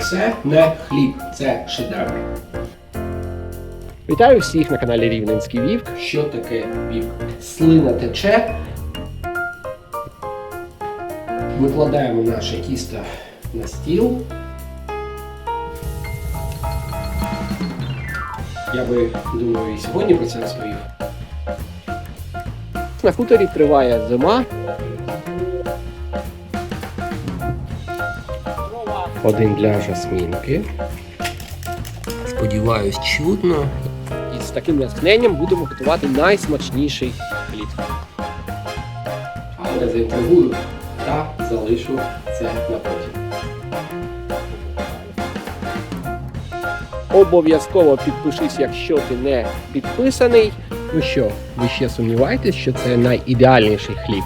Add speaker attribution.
Speaker 1: Це не хліб, це шедевр.
Speaker 2: Вітаю всіх на каналі Рівненський Вівк.
Speaker 1: Що таке вівк? Слина тече. Викладаємо наше тісто на стіл. Я би думаю, і сьогодні про це розповів.
Speaker 2: На хуторі триває зима.
Speaker 1: Один для жасмінки. Сподіваюсь, чутно.
Speaker 2: І з таким натхненням будемо готувати найсмачніший хліб.
Speaker 1: Але заінтригую та залишу це на потім.
Speaker 2: Обов'язково підпишись, якщо ти не підписаний. Ну що, ви ще сумніваєтесь, що це найідеальніший хліб?